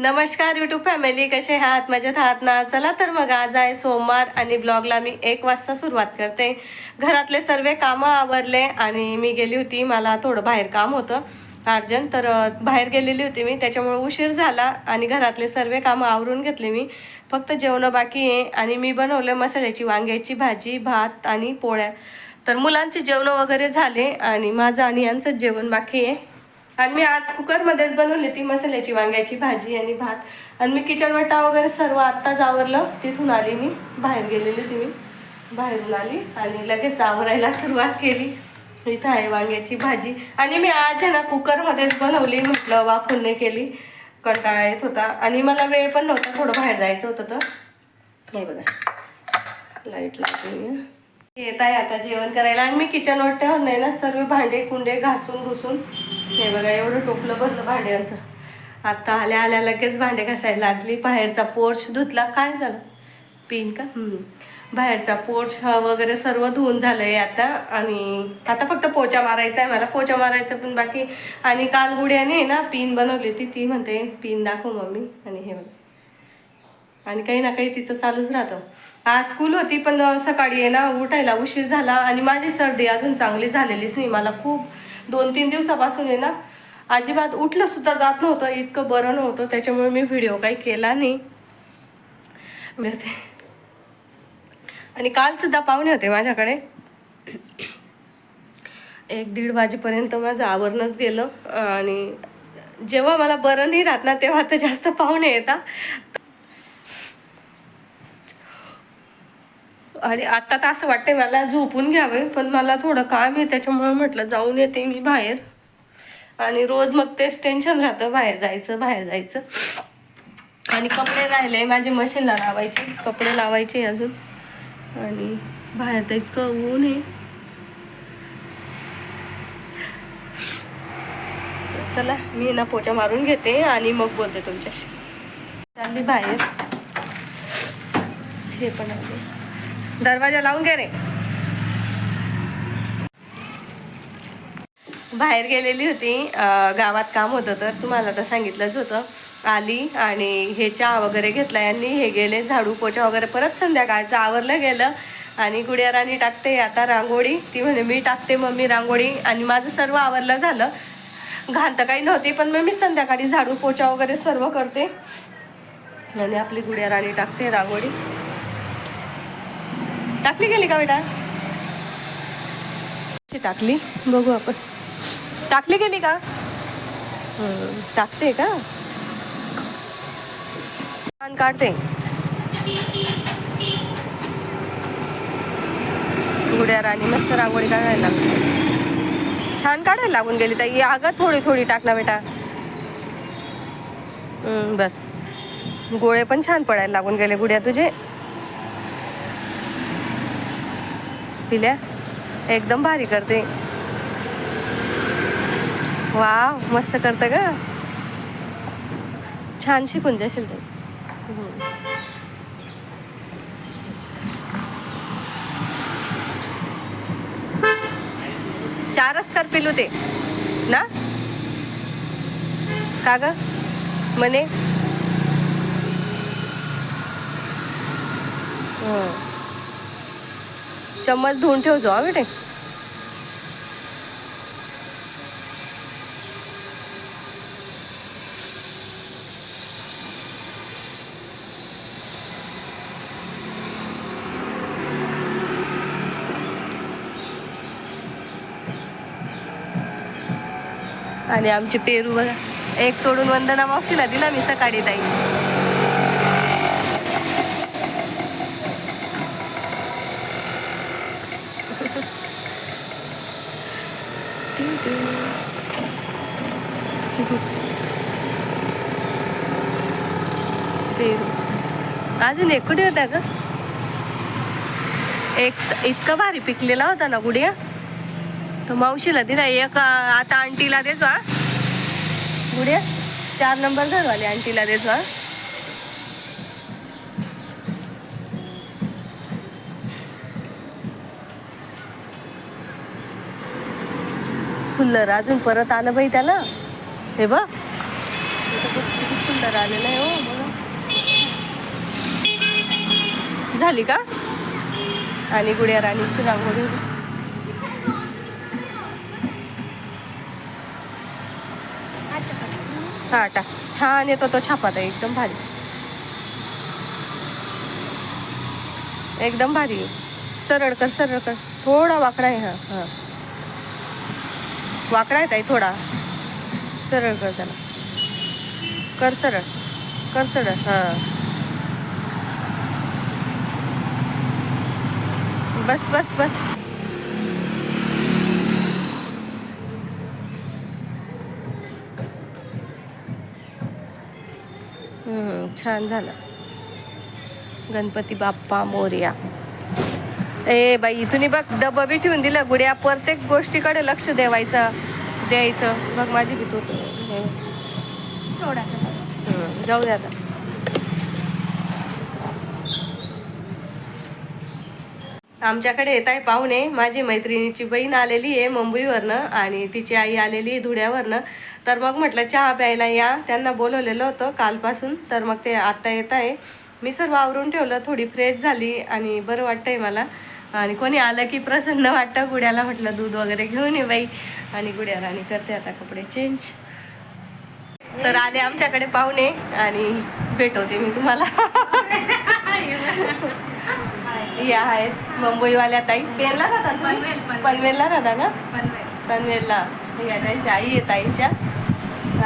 नमस्कार YouTube family कसे आहात? मजेत आहात ना? चला तर मग आज आहे सोमवार आणि ब्लॉगला मी एक वाजता सुरुवात करते. घरातले सर्व कामं आवरले आणि मी गेली होती मला थोडं बाहेर काम होतं. अर्जंट तर बाहेर गेलेली होती मी त्याच्यामुळे उशीर झाला आणि घरातले सर्व कामं आवरून घेतले मी. फक्त जेवणं बाकी आहे आणि मी बनवलं मसाल्याची वांग्याची भाजी भात आणि पोळ्या. तर मुलांचे जेवणं वगैरे झाले आणि माझं आणि यांचं जेवण बाकी आहे. आणि मी आज कुकरमध्येच बनवली ती मसाल्याची वांग्याची भाजी आणि भात. आणि मी किचन वटा वगैरे सर्व आत्ताच आवरलं. तिथून आली मी. बाहेर गेलेली ती मी. बाहेरून आली आणि लगेच आवरायला सुरुवात केली. इथं आहे वांग्याची भाजी. आणि मी आज आहे ना कुकरमध्येच बनवली. म्हटलं वाफून नाही केली. कंटाळा येत होता. आणि मला वेळ पण नव्हता. थोडं बाहेर जायचं होतं तर. नाही बघा. लाइट लावते येत आहे आता जेवण करायला. आणि मी किचन वाट्यावर नाही ना सर्व भांडे कुंडे घासून घुसून हे बघा एवढं टोपलं भरलं भांड्यांचं. आता आल्या आल्या लगेच भांडे घासायला लागली. बाहेरचा पोर्च धुतला काय झालं? पिन का? बाहेरचा पोर्च वगैरे सर्व धुवून झालंय आता. आणि आता फक्त पोचा मारायचा आहे मला. पोचा मारायचं पण बाकी. आणि काल गुड्याने ना पिन बनवली होती. ती म्हणते पिन दाखव मम्मी. आणि हे बघा. आणि काही ना काही तिचं चालूच राहतं. आज स्कूल होती पण सकाळी आहे ना उठायला उशीर झाला आणि माझी सर्दी अजून चांगली झालेलीच नाही. मला खूप दोन तीन दिवसापासून आहे ना अजिबात उठलं सुद्धा जात नव्हतं इतकं बरं नव्हतं. त्याच्यामुळे मी व्हिडिओ काही केला नाही. मिळते आणि काल सुद्धा पाहुणे होते माझ्याकडे. एक दीड वाजेपर्यंत माझं आवरणच गेलं. आणि जेव्हा मला बरं नाही राहत ना तेव्हा तर जास्त पाहुणे येतात. आणि आता तर असं वाटतंय मला झोपून घ्यावे पण मला थोडं काम आहे त्याच्यामुळे म्हटलं जाऊन येते मी बाहेर. आणि रोज मग तेच टेन्शन राहतं बाहेर जायचं बाहेर जायचं. आणि कपडे राहिले माझे मशीनला लावायचे कपडे लावायचे अजून. आणि बाहेर तर इतकं ऊन आहे. चला मी ना पोचा मारून घेते आणि मग बोलते तुमच्याशी. चालली बाहेर. हे पण आहे. दरवाजा लावून घे रे. बाहेर गेलेली होती. गावात काम होतं तर तुम्हाला तर सांगितलंच होतं. आली आणि हे चहा वगैरे घेतला यांनी हे गेले. झाडू पोचा वगैरे परत संध्याकाळचं आवरलं गेलं. आणि गुड्या राणी टाकते आता रांगोळी. ती म्हणे मी टाकते मम्मी रांगोळी. आणि माझं सर्व आवरलं झालं. घाण तर काही नव्हती पण मग मी संध्याकाळी झाडू पोचा वगैरे सर्व करते. आणि आपली गुड्या राणी टाकते रांगोळी. टाकली गेली का बेटा? टाकली. बघू आपण. टाकली गेली का? टाकते का? छान काढते. गुड्या राणी मस्त रांगोळी काढायला. छान काढायला लागून गेली ताई. अगं थोडी थोडी टाक ना बेटा. बस. गोळे पण छान पडायला लागून गेले गुड्या तुझे. पिल्या. एकदम भारी करते. वा मस्त करते ग. छान शिकून जाशील ते. चारच कर पिलू ते. ना? का ग? म्हणे. हं. चम्मच धुवून ठेवतो हा बेटे आणि आमचे पेरू बघा एक तोडून वंदना मावशीला दिला मी सकाळी ताई पेरू अजून एक कुठे होता का एक इतका भारी पिकलेला होता ना गुडिया. तो मावशीला दिला एक आता आंटीला देजवा हा. गुडिया चार नंबर घरवाले आंटीला देतो हा अजून परत आलं बाई त्याला? हे बघ. इथं किती आलेलं आहे हो बघा झाली का? आणि गुड्या राणीची रांगोळी. हा टाक छान येतो तो छापात आहे एकदम भारी. एकदम भारी. सरळ कर सरळ कर. थोडा वाकडा आहे हा. हा. वाकडा आहे ताई थोडा. सरळ कर त्याला. कर सरळ. कर सरळ. हा. बस बस बस. छान झालं. गणपती बाप्पा मोर्या. ए बाई तुम्ही बघ डबं बी ठेवून दिलं गुड्या प्रत्येक गोष्टीकडे लक्ष द्यावायचं द्यायचं. बघ माझी बी तू सोडा. जाऊ दे आता. आमच्याकडे येत आहे पाहुणे. माझी मैत्रिणीची बहीण आलेली आहे मुंबईवरनं आणि तिची आई आलेली आहे धुळ्यावरनं. तर मग म्हटलं चहा प्यायला या. त्यांना बोलवलेलं होतं कालपासून. तर मग ते आत्ता येत आहे. मी सर्व आवरून ठेवलं थोडी फ्रेश झाली आणि बरं वाटतंय मला. आणि कोणी आलं की प्रसन्न वाटतं गुड्याला म्हटलं दूध वगैरे घेऊन ये बाई. आणि गुड्या राणी करते आता कपडे चेंज तर आले आमच्याकडे पाहुणे आणि भेटवते मी तुम्हाला. या आहेत मुंबईवाल्या ताई. पेरला राहता तुम्ही? पनवेल, पनवेल. पनवेलला राहता पनवेल. पनवेलला. या त्यांच्या आई आहे ताईंच्या.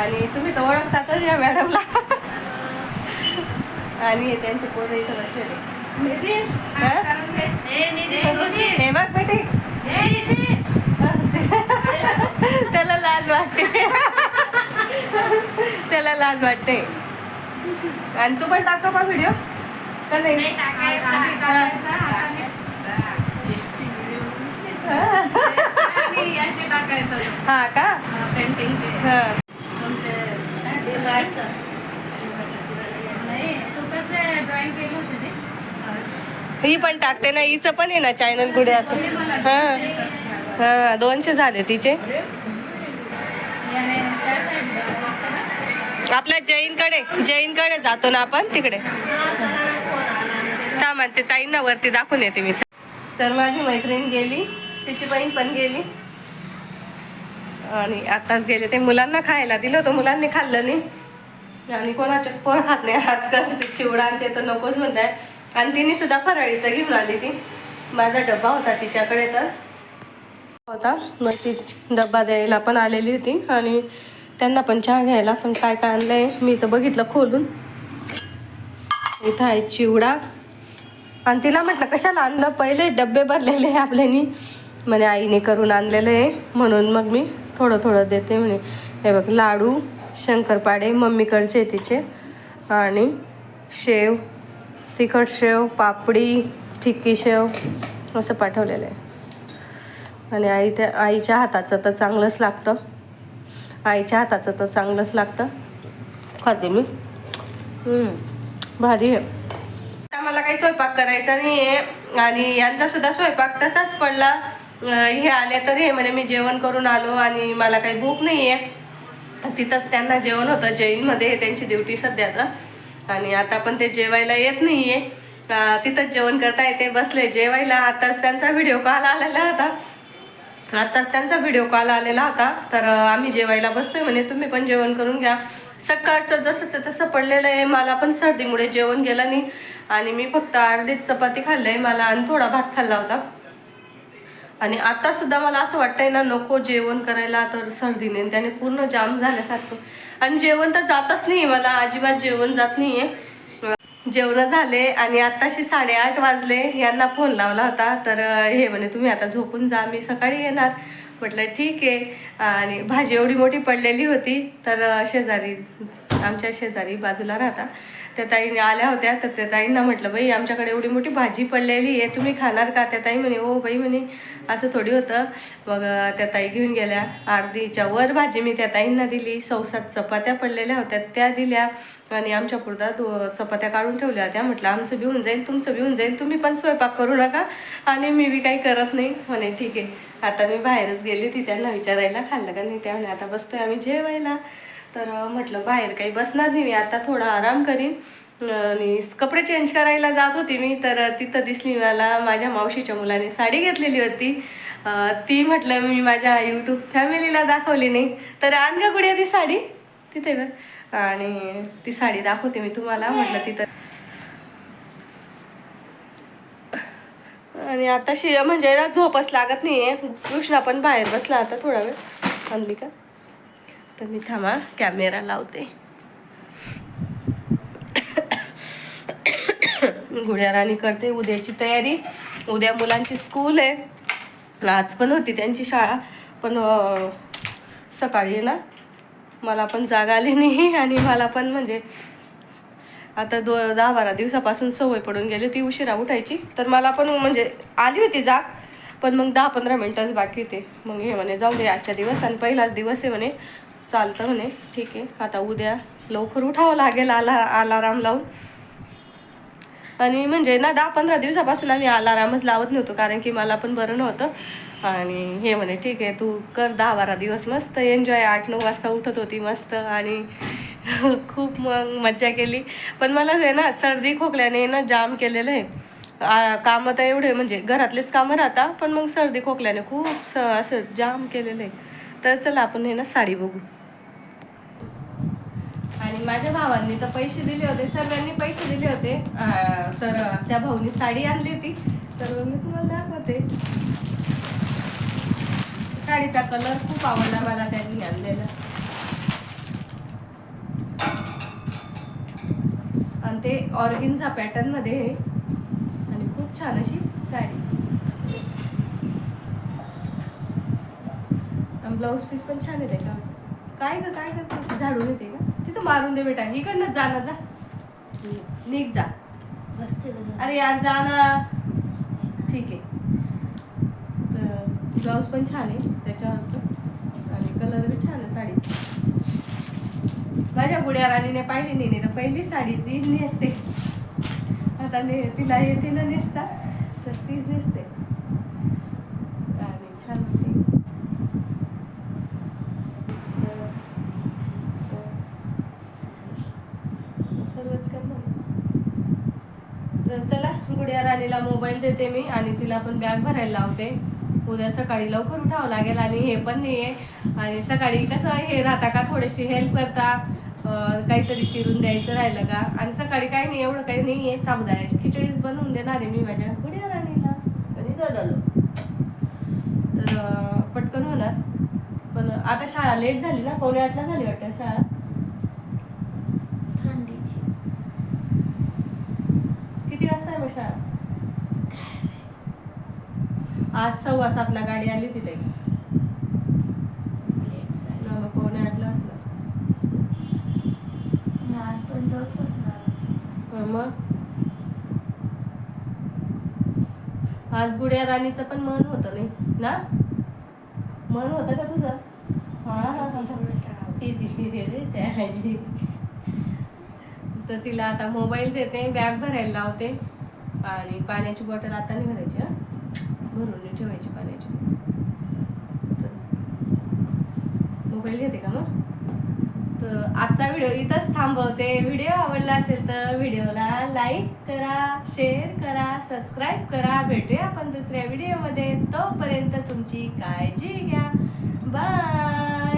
आणि तुम्ही तर ओळखतातच या मॅडमला. आणि हे त्यांचे पोरं इथं बसलेले. हा? हे बघ बेटे. त्याला लाज वाटते. त्याला लाज वाटते. आणि तू पण टाकतो का व्हिडिओ का नाही? हा का? पेंटिंग हा तुमचे नाही तू कसं ड्रॉइंग केली होती ते? ही पण टाकते ना हिचं पण आहे ना चायनल गुड्याचं. हां. हां दोनशे झाले तिचे. आपल्या जैनकडे जैनकडे जातो ना आपण तिकडे. का म्हणते ताईंना वरती दाखवून येते मी. तर माझी मैत्रीण गेली तिची बहीण पण गेली. आणि आताच गेले ते मुलांना खायला दिलं होतं मुलांनी खाल्लं नाही. आणि कोणाचे पोर खात नाही आजकाल ते चिवडा आणि ते तर नकोच म्हणताय. आणि तिने सुद्धा फराळीचं घेऊन आली ती. माझा डब्बा होता तिच्याकडे तर. होता. मग ती डब्बा द्यायला पण आलेली होती आणि त्यांना पण चहा घ्यायला. पण काय काय आणलंय? मी तर बघितलं खोलून. इथं आहे चिवडा. आणि तिला म्हटलं कशाला आणलं? पहिले डब्बे भरलेले आहे आपल्यानी. म्हणे आईने करून आणलेलं आहे. म्हणून मग मी थोडं थोडं देते म्हणे. हे बघ लाडू शंकरपाडे मम्मीकडचे तिचे. आणि शेव. तिखट शेव पापडी फिक्की शेव असं पाठवलेलं आहे. आणि आई त्या आईच्या हाताचं तर चांगलंच लागतं. आईच्या हाताचं तर चांगलंच लागतं. खाते मी. भारी आहे. आता मला काही स्वयंपाक करायचा नाही आहे आणि यांचा सुद्धा स्वयंपाक तसाच पडला. हे आले तर हे म्हणे मी जेवण करून आलो आणि मला काही भूक नाही आहे तिथंच त्यांना जेवण होतं जैनमध्ये त्यांची ड्युटी सध्याचं आणि आता पण ते जेवायला येत नाही आहे तिथंच जेवण करता येते बसले. जेवायला आताच त्यांचा व्हिडिओ कॉल आलेला होता. आताच त्यांचा व्हिडिओ कॉल आलेला होता. तर आम्ही जेवायला बसतोय म्हणे तुम्ही पण जेवण करून घ्या. सकाळचं जसंच तसं पडलेलं आहे. मला पण सर्दीमुळे जेवण गेलं नाही. आणि मी फक्त अर्धीच चपाती खाल्लंय. मला आणि थोडा भात खाल्ला होता. आणि आता सुद्धा मला असं वाटतंय ना नको जेवण करायला तर सर्दीने त्याने पूर्ण जाम झाल्यासारखं. आणि जेवण तर जातच नाही मला अजिबात जेवण जात नाही आहे जेवण झाले आणि आत्ताशी साडेआठ वाजले यांना फोन लावला होता. तर हे म्हणे तुम्ही आता झोपून जा मी सकाळी येणार. म्हटलं ठीक आहे. आणि भाजी एवढी मोठी पडलेली होती तर शेजारी आमच्या शेजारी बाजूला राहता. त्या ताईने आल्या होत्या तर त्या ताईंना म्हटलं बाई आमच्याकडे एवढी मोठी भाजी पडलेली आहे तुम्ही खाणार का? त्या ताई म्हणे हो बाई म्हणे असं थोडी होतं. मग त्या ताई घेऊन गेल्या. अर्धीच्या वर भाजी मी त्या ताईंना दिली. सौसात चपात्या पडलेल्या होत्या त्या दिल्या. आणि आमच्या पुरता दो चपात्या काढून ठेवल्या होत्या. म्हटलं आमचं भिवून जाईल तुमचं भिवून जाईल. तुम्ही पण स्वयंपाक करू नका. आणि मी बी काही करत नाही. म्हणे ठीक आहे. आता मी बाहेरच गेली ती त्यांना विचारायला खाल्लं का नाही? त्या म्हणे आता बसतोय आम्ही जेवायला. तर म्हटलं बाहेर काही बसणार नाही मी आता थोडा आराम करीन. आणि कपडे चेंज करायला जात होती मी तर तिथं दिसली मला माझ्या मावशीच्या मुलाने साडी घेतलेली होती. ती म्हटलं मी माझ्या यूट्यूब फॅमिलीला दाखवली नाही. तर आण का गुडिया ती साडी. तिथे बघ आणि ती साडी दाखवते मी तुम्हाला म्हटलं तिथं. आणि आता शि म्हणजे झोपच लागत नाही आहे कृष्णा पण बाहेर बसला आता थोडा वेळ. आणली का? तर मी थांबा कॅमेरा लावते. गुड्याराणी करते उद्याची तयारी. उद्या मुलांची स्कूल आहे. आज पण होती त्यांची शाळा पण सकाळी ना मला पण जाग आली नाही आणि मला पण म्हणजे आता दो दहा बारा दिवसापासून सवय पडून गेली होती उशिरा उठायची. तर मला पण म्हणजे आली होती जाग पण मग दहा पंधरा मिनटंच बाकी होते. मग हे म्हणे जाऊ दे आजच्या दिवस आणि पहिलाच दिवस आहे म्हणे. चालतं म्हणे. ठीक आहे. आता उद्या लवकर उठावं लागेल आला अलाराम लावून. आणि म्हणजे ना दहा पंधरा दिवसापासून आम्ही अलारामच लावत नव्हतो कारण की मला पण बरं नव्हतं. आणि हे म्हणे ठीक आहे तू कर दहा बारा दिवस मस्त एन्जॉय. आठ नऊ वाजता उठत होती मस्त. आणि खूप मग मज्जा केली. पण मला आहे ना सर्दी खोकल्याने ना जाम केलेलं आहे. आ, कामं तर एवढे म्हणजे घरातलेच कामं राहता पण मग सर्दी खोकल्याने खूप स असं जाम केलेलं आहे. तर चला आपण हे ना साडी बघू. आणि माझ्या भावांनी तर पैसे दिले होते सर्वांनी पैसे दिले होते. तर त्या भाऊनी साडी आणली होती. तर मी तुम्हाला दाखवते. साडीचा कलर खूप आवडला मला त्यांनी आणलेला. आणि ते ऑर्गिनचा पॅटर्नमध्ये आणि खूप छान अशी साडी. आणि ब्लाऊज पीस पण छान आहे त्याच्यावर काय ग काय ग झाडून येते का? तिथं मारून दे बेटा. इकडनं जा ना जा. निघ जा. अरे यार जा ना. ठीक आहे. तर ब्लाऊज पण छान आहे त्याच्यावरचं. आणि कलर बी छान आहे साडीचा. माझ्या गुड्या राणीने पाहिली नाही नाही तर पहिली साडी ती नेसते. आता ने तिला येते ना नेसता तर तीच नेसते. आणि छान वाटते. सर्वच करणार तर चला गुडिया राणीला मोबाईल देते मी आणि तिला पण बॅग भरायला लावते. उद्या सकाळी लवकर उठावं लागेल आणि हे पण नाही आहे आणि सकाळी कसं हे राहता का थोडीशी हेल्प करता काहीतरी चिरून द्यायचं राहिलं का? आणि सकाळी काही नाही एवढं काही नाही आहे साबुदाण्याची खिचडीच बनवून देणार आहे मी माझ्या गुडिया राणीला. कधी जडलो तर पटकन होणार. पण आता शाळा लेट झाली ना पावणे आठला झाली वाटतं शाळा. शाळा आज सव्वा सातला गाडी आली होती ताई हा, मग पावणे आठला असला मग आज गुड्या राणीचं पण मन होतं नाही ना? मन होतं का तुझं. तर तिला आता मोबाईल देते बॅग भरायला लावते. आणि पाण्याची बॉटल आता नाही भरायची हा? भरून नाही ठेवायची पाण्याची. मोबाईल घेते का मग? तर आजचा व्हिडिओ इथंच थांबवते. व्हिडिओ आवडला असेल तर व्हिडिओला लाईक करा शेअर करा सबस्क्राईब करा. भेटूया आपण दुसऱ्या व्हिडिओमध्ये. तोपर्यंत तुमची काळजी घ्या. बाय!